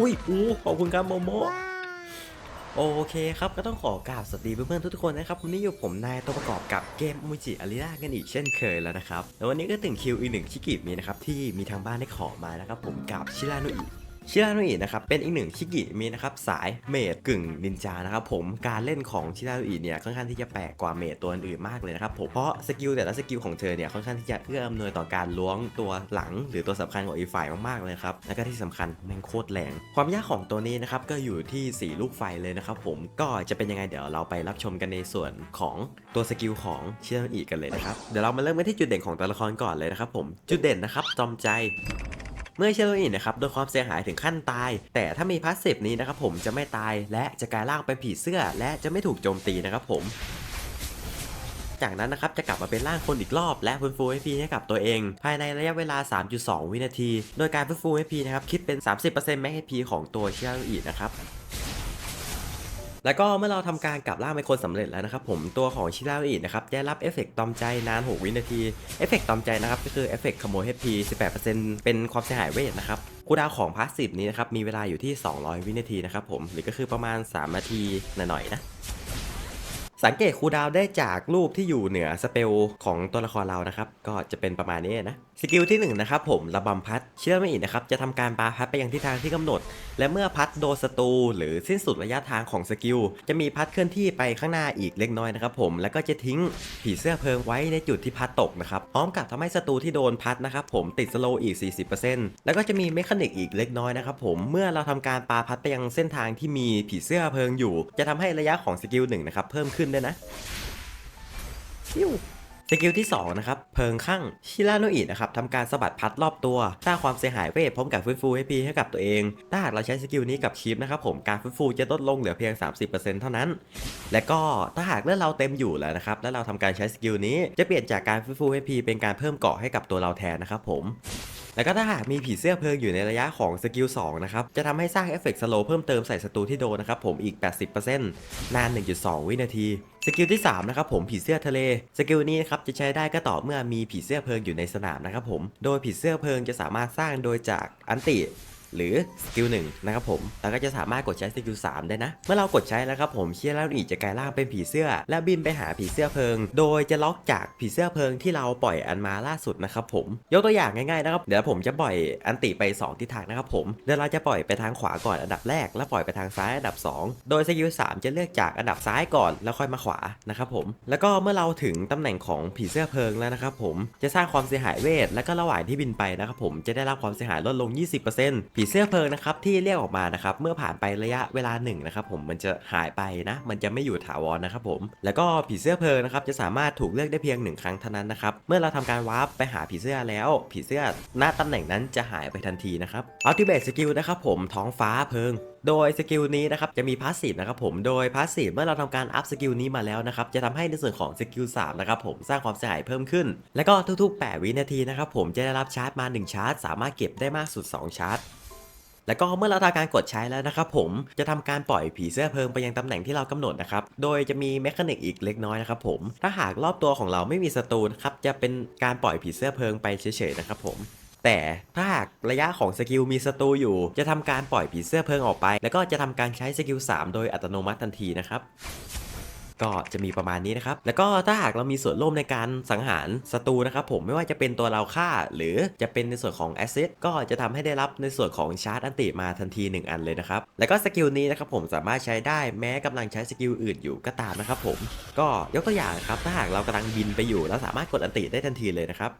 อุ้ยอู้ขอบคุณครับโมโมโอเคครับก็ต้องขอกราบสวัสดีเพื่อนๆทุกคนนะครับวันนี้อยู่ผมนายตัวประกอบกับเกมมูจิอาริล่ากันอีกเช่นเคยแล้วนะครับแล้ววันนี้ก็ถึงคิวอีกหนึ่งชิกิมีนะครับที่มีทางบ้านได้ขอมานะครับผมกับชิราโนอิ ชิราโนอินะครับเป็นอีกหนึ่งชิกิมีนะครับสายเมดกึ่งนินจานะครับผมการเล่นของชิราโนอิเนี่ยค่อนข้างที่จะแปลกกว่าเมดตัวอื่นมากเลยนะครับผมเพราะสกิลแต่ละสกิลของเธอเนี่ยค่อนข้างที่จะเอื้ออำนวยต่อการล้วงตัวหลัง หรือตัวสำคัญของอีกฝ่ายมากๆเลยครับแล้วก็ที่สำคัญแม่งโคตรแรงความยากของตัวนี้นะครับก็อยู่ที่ 4 ลูกไฟเลยนะครับผมก็จะเป็นยังไงเดี๋ยวเราไปรับชมกันในส่วนของตัวสกิลของเชียร์อีกันเลยนะครับเดี๋ยวเรามาเริ่มกันที่จุดเด่นของตัวละครก่อนเลยนะครับผมจุดเด่นนะครับจอมใจ เมื่อเชโรอินนะครับโดนความเสียหายถึงขั้นตาย แต่ถ้ามีพาสซีฟนี้นะครับผมจะไม่ตายและจะกลายร่างเป็นผีเสื้อ และจะไม่ถูกโจมตีนะครับผมจากนั้นนะครับจะกลับมาเป็นร่างคนอีกรอบ และฟื้นฟู HP ให้กับตัวเอง ภายในระยะเวลา 3.2 วินาที โดยการฟื้นฟู HP นะครับคิดเป็น 30%แม็ก HP ของตัวเชโรอินนะครับ แล้วก็เมื่อเราทำการกลับร่างไปคนสำเร็จแล้วนะครับผมตัวของชิราอินะครับได้รับเอฟเฟกต์ตอมใจนาน 6 วินาทีเอฟเฟกต์ตอมใจนะครับก็คือเอฟเฟกต์ขโมย HP 18%เป็นความเสียหายเวทนะครับคูดาวของพาสซีฟนี้นะครับมีเวลาอยู่ที่ 200 วินาทีนะครับผมหรือก็คือประมาณ 3 นาทีหน่อยๆนะ สังเกตคูดาวได้จากรูปที่อยู่เหนือสเปลของตัวละครเรานะครับ ก็จะเป็นประมาณนี้นะ สกิลที่1นงนะครับผมระบำพัดเชื่อไม่อีกนะครับ จะทำการปาพัดไปยังทิศทางที่กำหนด และเมื่อพัดโดนศัตรูหรือสิ้นสุดระยะทางของสกิล จะมีพัดเคลื่อนที่ไปข้างหน้าอีกเล็กน้อยนะครับผมแล้วก็จะทิ้งผีเสื้อเพลิงไว้ในจุดที่พัดตกนะครับพร้อมกับทำให้ศัตรูที่โดนพัดนะครับผมติดสโลว์อีก 40%แล้วก็จะมีเมคานิกอีกเล็กน้อยนะครับผมเมื่อเราทำการปาพัดไปยังเส้นทางที่มีผีเสื้อเพลิงอยู่ จะทำให้ระยะของสกิลหนึ่งนะครับเพิ่มขึ้นด้วยนะปิ้วสกิลที่ 2 นะครับ เพิงข้างชิราโนอินะครับทำการสะบัดพัดรอบตัวสร้างความเสียหายเวทพร้อมกับฟื้นฟู HP ให้กับตัวเอง ถ้าหากเราใช้สกิลนี้กับชีฟนะครับผมการฟื้นฟูจะลดลงเหลือเพียง 30%เท่านั้น และก็ถ้าหากเลือดเราเต็มอยู่แล้วนะครับ แล้วเราทำการใช้สกิลนี้จะเปลี่ยนจากการฟื้นฟู HP เป็นการเพิ่มเกาะให้กับตัวเราแทนนะครับผม แล้วก็ถ้าหากมีผีเสื้อเพลิงอยู่ในระยะของสกิล2นะครับ จะทำให้สร้างเอฟเฟกต์สโลเพิ่มเติมใส่ศัตรูที่โดนนะครับผมอีก 80%นาน 1.2 วินาที สกิลที่3นะครับผมผีเสื้อทะเล สกิลนี้นะครับจะใช้ได้ก็ต่อเมื่อมีผีเสื้อเพลิงอยู่ในสนามนะครับผม โดยผีเสื้อเพลิงจะสามารถสร้างโดยจากอันติ หรือสกิลหนึ่งนะครับผมแล้วก็จะสามารถกดใช้สกิล3ได้นะ เมื่อเรากดใช้แล้วครับผมเชียร์แล้วอีกจะกลายร่างเป็นผีเสื้อ และบินไปหาผีเสื้อเพลิง โดยจะล็อกจากผีเสื้อเพลิงที่เราปล่อยอันมาล่าสุดนะครับผมยกตัวอย่างง่ายๆนะครับเดี๋ยวผมจะปล่อยอันติไป 2ทิศทางนะครับผมเดี๋ยวเราจะปล่อยไปทางขวาก่อนอันดับแรก แล้วปล่อยไปทางซ้ายอันดับ 2 โดยสกิล3จะเลือกจากอันดับซ้ายก่อนแล้วค่อยมาขวานะครับผมแล้วก็เมื่อเราถึงตำแหน่งของผีเสื้อเพลิงแล้วนะครับผมจะสร้างความเสียหายเวท แล้วก็ระหว่างที่บินไปนะครับผมจะได้รับความเสียหายลดลง 20%ผีีเสื้อเพลิงนะครับที่เรียกออกมานะครับเมื่อผ่านไประยะเวลาหนึ่งนะครับผมมันจะหายไปนะ มันจะไม่อยู่ถาวรนะครับผม แล้วก็ผีเสื้อเพลิงนะครับจะสามารถถูกเลือกได้เพียงหนึ่งครั้งเท่านั้นนะครับเมื่อเราทำการวาร์ปไปหาผีเสื้อแล้ว ผีเสื้อณตำแหน่งนั้นจะหายไปทันทีนะครับอัลติเ e สกิลนะครับผมท้องฟ้าเพลิงโดยสกิลนี้นะครับจะมีพาสซีฟนะครับผมโดยพาสซีฟเมื่อเราทำการอัพสกิลนี้มาแล้วนะครับจะทำให้ในส่วนของสกิล3นะครับผมสร้างความเสียหายเพิ่มขึ้น แล้วก็ทุกๆ 8 วินาทีนะครับผมจะได้รับชาร์จมา 1 ชาร์จ สามารถเก็บได้มากสุด 2 ชาร์จ แล้วก็เมื่อเราทำการกดใช้แล้วนะครับผมจะทำการปล่อยผีเสื้อเพลิงไปยังตำแหน่งที่เรากำหนดนะครับโดยจะมีเมคานิกอีกเล็กน้อยนะครับผมถ้าหากรอบตัวของเราไม่มีศัตรูนะครับจะเป็นการปล่อยผีเสื้อเพลิงไปเฉยๆนะครับผมแต่ถ้าหากระยะของสกิลมีศัตรูอยู่ จะทำการปล่อยผีเสื้อเพลิงออกไป แล้วก็จะทำการใช้สกิล3โดยอัตโนมัติทันทีนะครับ ก็จะมีประมาณนี้นะครับ แล้วก็ถ้าหากเรามีส่วนร่วมในการสังหารศัตรูนะครับผมไม่ว่าจะเป็นตัวเราฆ่า หรือจะเป็นในส่วนของแอสซิดก็จะทำให้ได้รับในส่วนของชาร์จอันติมาทันที 1 อันเลยนะครับ แล้วก็สกิลนี้นะครับผมสามารถใช้ได้แม้กำลังใช้สกิลอื่นอยู่ก็ตามนะครับผมก็ยกตัวอย่างครับถ้าหากเรากำลังบินไปอยู่แล้วสามารถกดอันติได้ทันทีเลยนะครับ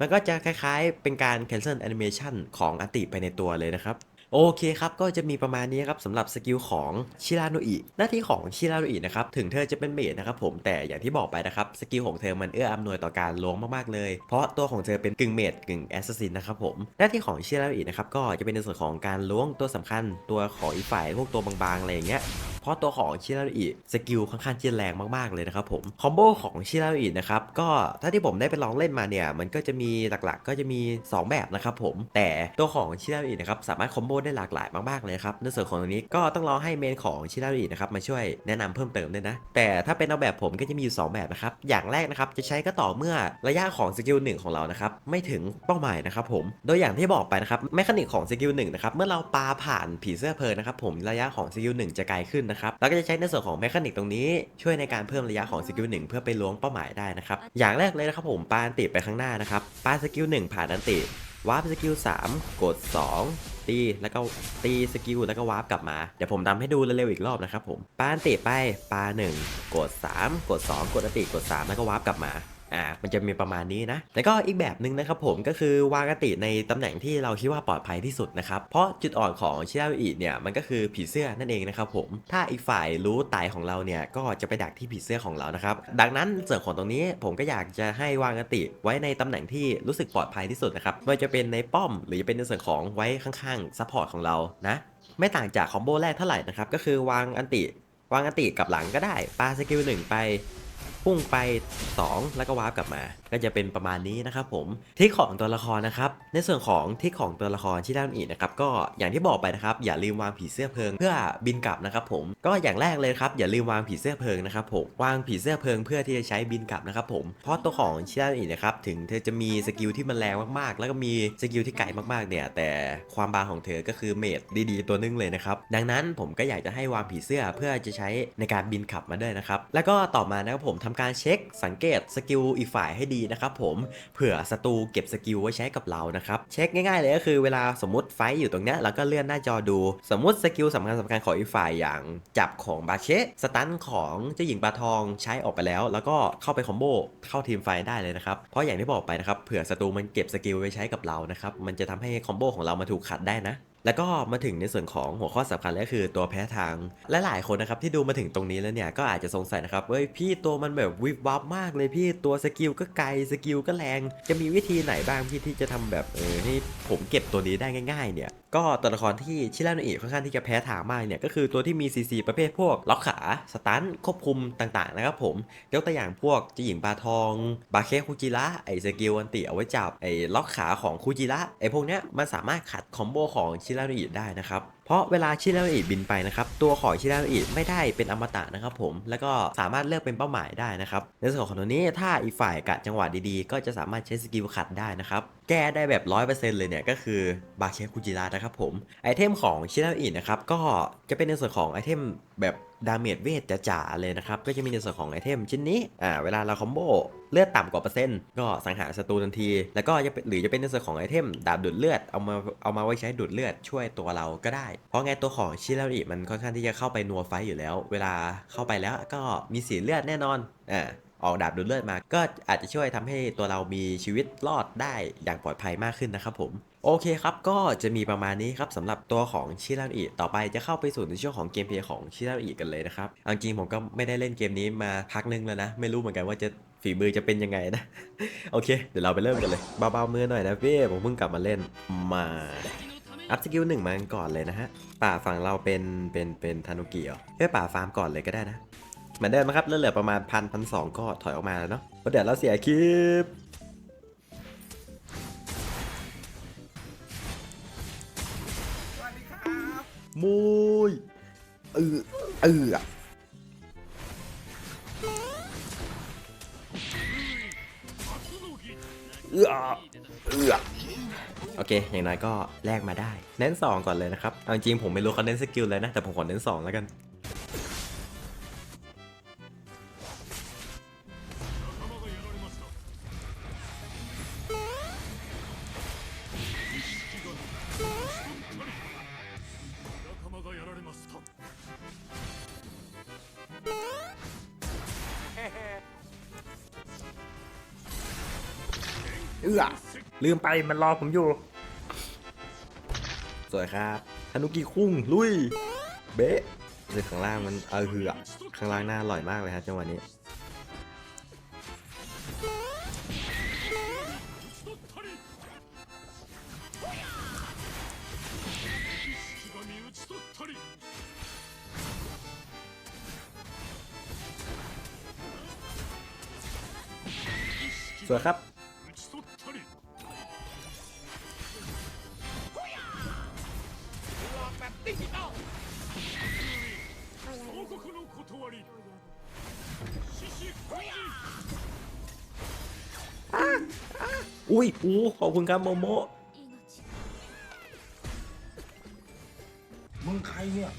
มันก็จะคล้ายๆ เป็นการ cancel animation ของอันติไปในตัวเลยนะครับ โอเคครับ ก็จะมีประมาณนี้ครับสำหรับสกิลของชิราโนอิหน้าที่ของชิราโนอินะครับ ถึงเธอจะเป็นเมดนะครับผมแต่อย่างที่บอกไปนะครับ สกิลของเธอมันเอื้ออำนวยต่อการล้วงมาก ๆ เลย เพราะตัวของเธอเป็นกึ่งเมดกึ่งแอสซัสซินนะครับผม หน้าที่ของชิราโนอินะครับ ก็จะเป็นในส่วนของการล้วงตัวสำคัญ ตัวของอีกฝ่ายพวกตัวบางๆอะไรอย่างเงี้ยเพราะตัวของชิราอิสกิลค่อนข้างจะแรงมากๆเลยนะครับผมคอมโบของชิราอินะครับก็ถ้าที่ผมได้ไปลองเล่นมาเนี่ยมันก็จะมีหลักๆ ก็จะมี 2 แบบนะครับผมแต่ตัวของชิราอินะครับสามารถคอมโบได้หลากหลายมากๆเลยครับในส่วนของตรงนี้ก็ต้องรอให้เมนของชิราอินะครับมาช่วยแนะนำเพิ่มเติมด้วยนะ แต่ถ้าเป็นเอาแบบผมก็จะมีอยู่สองแบบนะครับ อย่างแรกนะครับจะใช้ก็ต่อเมื่อระยะของสกิลหนึ่งของเรานะครับไม่ถึงเป้าหมายนะครับผม โดยอย่างที่บอกไปนะครับแมคานิกของสกิลหนึ่งนะครับเมื่อเราปาผ่านผีเสื้อเพลิงนะครับผมระยะของสกิลหนึ่งจะไกลขึ้นนะครับแล้วก็จะใช้ในส่วนของแมคานิกตรงนี้ช่วยในการเพิ่มระยะของสกิลหนึ่งเพื่อไปล้วงเป้าหมายได้นะครับอย่างแรกเลยนะครับผมปาอันติไปข้างหน้านะครับปาสกิลหนึ่งผ่านอันติ วาร์ปสกิล3กด 2 ตีแล้วก็ตีสกิลแล้วก็วาร์ปกลับมา เดี๋ยวผมทำให้ดูเร็วๆอีกรอบนะครับผมปานตีไปปา1กด 3 กด 2 กดอติกด 3 แล้วก็วาร์ปกลับมา อ่ามันจะมีประมาณนี้นะแล้วก็อีกแบบหนึ่งนะครับผมก็คือวางอติในตำแหน่งที่เราคิดว่าปลอดภัยที่สุดนะครับเพราะจุดอ่อนของชิราอิเนี่ยมันก็คือผีเสื้อนั่นเองนะครับผมถ้าอีกฝ่ายรู้ตายของเราเนี่ยก็จะไปดักที่ผีเสื้อของเรานะครับดังนั้นส่วนของตรงนี้ผมก็อยากจะให้วางอติไว้ในตำแหน่งที่รู้สึกปลอดภัยที่สุดนะครับไม่ว่าจะเป็นในป้อม หรือจะเป็นในส่วนของไว้ข้างๆซัพพอร์ตของเรานะไม่ต่างจากคอมโบแรกเท่าไหร่นะครับก็คือวางอันติวางอันติกับหลังก็ได้ปาสกิลหนึ่งไป พุ่งไป 2 แล้วก็วาร์ปกลับมา ก็จะเป็นประมาณนี้นะครับผมทิกของตัวละครนะครับ ในส่วนของทิกของตัวละครที่ด้านอีกนะครับก็อย่างที่บอกไปนะครับอย่าลืมวางผีเสื้อเพลิงเพื่อบินกลับนะครับผมก็อย่างแรกเลยครับอย่าลืมวางผีเสื้อเพลิงนะครับผมวางผีเสื้อเพลิงเพื่อที่จะใช้บินกลับนะครับผมเพราะตัวของชิด้านอีกนะครับถึงเธอจะมีสกิลที่มันแรงมากๆ แล้วก็มีสกิลที่ไกลมากๆเนี่ยแต่ความบางของเธอก็คือเมดดีๆ ตัวนึงเลยนะครับดังนั้นผมก็อยากจะให้วางผีเสื้อเพื่อจะใช้ในการบินขับมาด้วยนะครับแล้วก็ต่อมานะครับผมทำการเช็คสังเกตสกิลอีกฝ่ายให้ดีนะครับผมเผื่อศัตรูเก็บสกิลไว้ใช้กับเรานะครับเช็คง่ายๆเลยก็คือเวลาสมมติไฟอยู่ตรงเนี้ยเราก็เลื่อนหน้าจอดู สมมติสกิลสำคัญสำคัญของอีกฝ่ายอย่างจับของบาเชะสตันของเจ้าหญิงปลาทองใช้ออกไปแล้ว แล้วก็เข้าไปคอมโบเข้าทีมไฟได้เลยนะครับเพราะอย่างที่บอกไปนะครับเผื่อศัตรูมันเก็บสกิลไว้ใช้กับเรานะครับมันจะทำให้คอมโบของเรามาถูกขัดได้นะ แล้วก็มาถึงในส่วนของหัวข้อสำคัญเลยก็คือตัวแพ้ทาง และหลายคนนะครับที่ดูมาถึงตรงนี้แล้วเนี่ยก็อาจจะสงสัยนะครับเฮ้ยพี่ตัวมันแบบวิบวับมากเลยพี่ตัวสกิลก็ไกลสกิลก็แรง จะมีวิธีไหนบ้างพี่ที่จะทำแบบเออให้ผมเก็บตัวนี้ได้ง่าย ๆ เนี่ยก็ตัวละครที่ชิราโนอิค่อนข้างที่จะแพ้ทางมากเนี่ยก็คือตัวที่มีซีซีประเภทพวกล็อกขาสตันควบคุมต่างๆนะครับผมยกตัวอย่างพวกเจ้าหญิงปลาทองบาเคคุจิระไอสกิลอันติเอาไว้จับไอล็อกขาของคุจิระไอพวกเนี้ยมันสามารถขัดคอมโบของชิลาอิได้นะครับ เพราะเวลาชิราโนอิบินไปนะครับ ตัวของชิราโนอิไม่ได้เป็นอมตะนะครับผม แล้วก็สามารถเลือกเป็นเป้าหมายได้นะครับ ในส่วนของตัวนี้ถ้าอีกฝ่ายกะจังหวะดีๆ ก็จะสามารถใช้สกิลขัดได้นะครับ แก้ได้แบบ 100%เลยเนี่ยก็คือบาเคคุจิระนะครับผม ไอเทมของชิราโนอินะครับก็จะเป็นในส่วนของไอเทมแบบ ดาเมจเวทจ๋าๆเลยนะครับ ก็จะมีในส่วนของไอเทมชิ้นนี้ อ่า เวลาเราคอมโบเลือดต่ำกว่าเปอร์เซ็นต์ก็สังหารศัตรูทันที แล้วก็จะเป็นหรือจะเป็นในส่วนของไอเทมดาบดูดเลือดเอามาเอามาไว้ใช้ดูดเลือดช่วยตัวเราก็ได้ เพราะไงตัวของชิราอิมันค่อนข้างที่จะเข้าไปนัวไฟอยู่แล้ว เวลาเข้าไปแล้วก็มีสีเลือดแน่นอนอ่าออกดาบดูดเลือดมา ก็อาจจะช่วยทำให้ตัวเรามีชีวิตรอดได้อย่างปลอดภัยมากขึ้นนะครับผม โอเคครับก็จะมีประมาณนี้ครับสำหรับตัวของชิราอิต่อไปจะเข้าไปสู่ในช่วงของเกมเพลย์ของชิราอิกันเลยนะครับอาจริงผมก็ไม่ได้เล่นเกมนี้มาพักนึงแล้วนะ ไม่รู้เหมือนกันว่าจะฝีมือจะเป็นยังไงนะ โอเค เดี๋ยวเราไปเริ่มกันเลยเบาๆมือหน่อยนะพี่ผมเพิ่งกลับมาเล่นมาอัพสกิลหนึ่งมาก่อนเลยนะฮะป่าฝั่งเราเป็นเป็นเป็นทานุกิเหรอเอ้ป่าฟาร์มก่อนเลยก็ได้นะเหมือนเดิมนะครับแล้วเหลือประมาณพันพันสองก็ถอยออกมาแล้วเนาะพราะเดี๋ยวเราเสียคลิป มุยเออเออเออเออโอเค อย่างน้อยก็แลกมาได้ เน้น 2 ก่อนเลยนะครับ เอาจริงผมไม่รู้เขาเน้นสกิลเลยนะ แต่ผมขอเน้น 2 แล้วกัน เอื้อลืมไปมันรอผมอยู่ สวยครับฮานุกิคุ้งลุย เบ๊ะเลข้างล่างมันเออเหือข้างล่างน่าอร่อยมากเลยครับจังหวะนี้สวยครับ อุ้ยโอ้ขอบคุณครับโมโมมึงใครเนี่ยว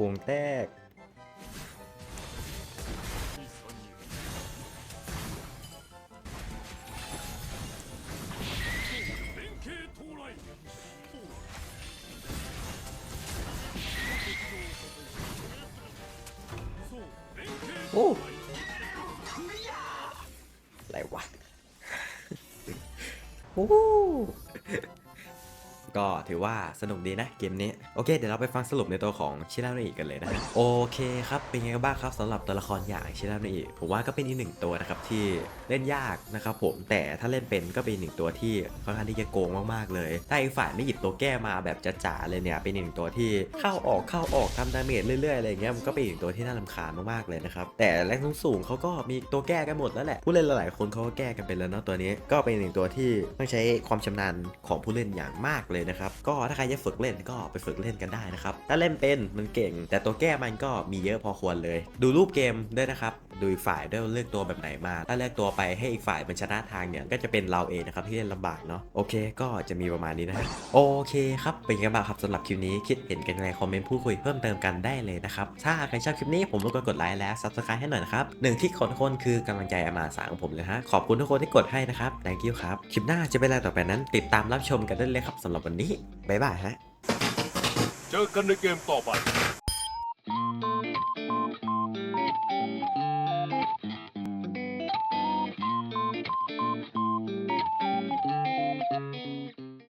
ป่งแตก อ้到来อะไรวะโอ้ก็ถือว่าสนุกดีนะเกมนี้ โอเค เดี๋ยวเราไปฟังสรุปในตัวของชิราโนอิกันเลยนะโอเคครับเป็นไงกันบ้างครับสำหรับตัวละครอย่างชิราโนอิผมว่าก็เป็นอีกหนึ่งตัวนะครับที่เล่นยากนะครับผมแต่ถ้าเล่นเป็นก็เป็นหนึ่งตัวที่ค่อนข้างที่จะโกงมากๆเลย ถ้าอีกฝ่ายไม่หยิบตัวแก้มาแบบจ๋าๆเลยเนี่ยเป็นหนึ่งตัวที่เข้าออกเข้าออกทำดาเมจเรื่อยๆอะไรเงี้ยมันก็เป็นอีกหนึ่งตัวที่น่ารำคาญมากๆเลยนะครับแต่แรงสูงเขาก็มีตัวแก้กันหมดแล้วแหละผู้เล่นหลายๆคนเขาก็แก้กันไปแล้วเนาะตัวนี้ก็เป็นหนึ่งตัวที่ต้องใช้ความชำนาญของผู้เล่นอย่างมากเลยนะครับก็ถ้าใครจะฝึกเล่นก็ไปฝึกเล่นกันได้นะครับ ถ้าเล่นเป็นมันเก่ง แต่ตัวแก้มันก็มีเยอะพอควรเลย ดูรูปเกมด้วยนะครับ ดูอีกฝ่ายด้วยเลือกตัวแบบไหนมา ถ้าเลือกตัวไปให้อีกฝ่ายมันชนะทางเนี่ย ก็จะเป็นเราเองนะครับที่เล่นลำบากเนาะ โอเค ก็จะมีประมาณนี้นะฮะ โอเคครับ เป็นยังไงบ้างครับสำหรับคลิปนี้ คิดเห็นกันยังไงคอมเมนต์พูดคุยเพิ่มเติมกันได้เลยนะครับ ถ้าใครชอบคลิปนี้ผมรบกวนกดไลค์และ subscribe ให้หน่อยนะครับหนึ่งที่คนคนคือกำลังใจอามาสาของผมเลยฮะ ขอบคุณทุกคนที่กดให้นะครับ thank you ครับ คลิปหน้าจะเป็นอะไรต่อไปนั้น ติดตามรับชมกันได้เลยครับสำหรับวันนี้ บ๊ายบายฮะ เจอกันในเกมต่อไป